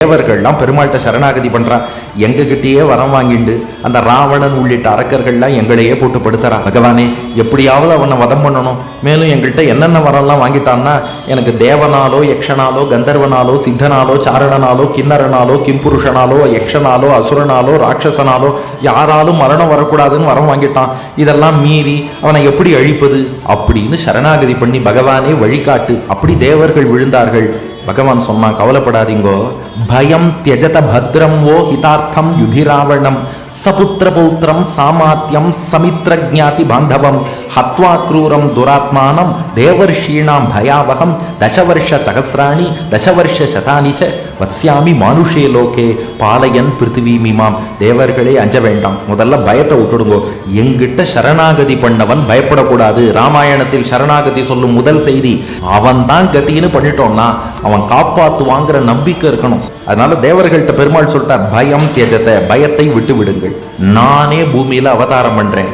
தேவர்கள்லாம் பெருமாள்கிட்ட சரணாகதி பண்ணுறான் எங்ககிட்டயே வரம் வாங்கிண்டு அந்த ராவணன் உள்ளிட்ட அரக்கர்கள்லாம் எங்களையே போட்டு படுத்துறா பகவானே எப்படியாவது அவனை வதம் பண்ணணும். மேலும் எங்கள்கிட்ட என்னென்ன வரம்லாம் வாங்கிட்டான்னா எனக்கு தேவனாலோ யக்ஷனாலோ கந்தர்வனாலோ சித்தனாலோ சாரணனாலோ கிண்ணறனாலோ கிம்புருஷனாலோ யக்ஷனாலோ அசுரனாலோ ராட்சசனாலோ யாராலும் மரணம் வரக்கூடாதுன்னு வரம் வாங்கிட்டான். இதெல்லாம் மீறி அவனை எப்படி அழிப்பது? அப்படின்னு சரணாகதி பண்ணி பகவானே வழிகாட்டு. அப்படி தேவர்கள் விழுந்தார்கள். பகவான் சொன்னான் கவலைப்படாதீங்கோ. பயம் தியஜத பத்ரம் ஓ ஹிதார் യുദ്ധാർത്ഥം യുധിരാവണം பௌத்திரம் சாமாத்தியம் சமித்ர ஜாதி பாந்தவம் ஹத்வா க்ரூரம் துராத்மானம் தேவர்ஷீணாம் பயாவகம் தசவர்ஷ சகசிராணி தசவர்ஷ சதானி ச வத்ஸ்யாமி மானுஷே லோகே பாலயன் பிருத்திவீமிமாம் தேவர்களே அஞ்ச வேண்டாம் முதல்ல பயத்தை விட்டுடுங்கோ எங்கிட்ட சரணாகதி பண்ணவன் பயப்படக்கூடாது ராமாயணத்தில் சரணாகதி சொல்லும் முதல் செய்தி அவன் தான் கத்தின்னு பண்ணிட்டோம்னா அவன் காப்பாத்துவாங்கிற நம்பிக்கை இருக்கணும் அதனால தேவர்கள்ட்ட பெருமாள் சொல்லிட்டார் பயம் தேஜத்தை பயத்தை விட்டு கொள்ளுங்கள் நானே பூமியில அவதாரம் பண்றேன்.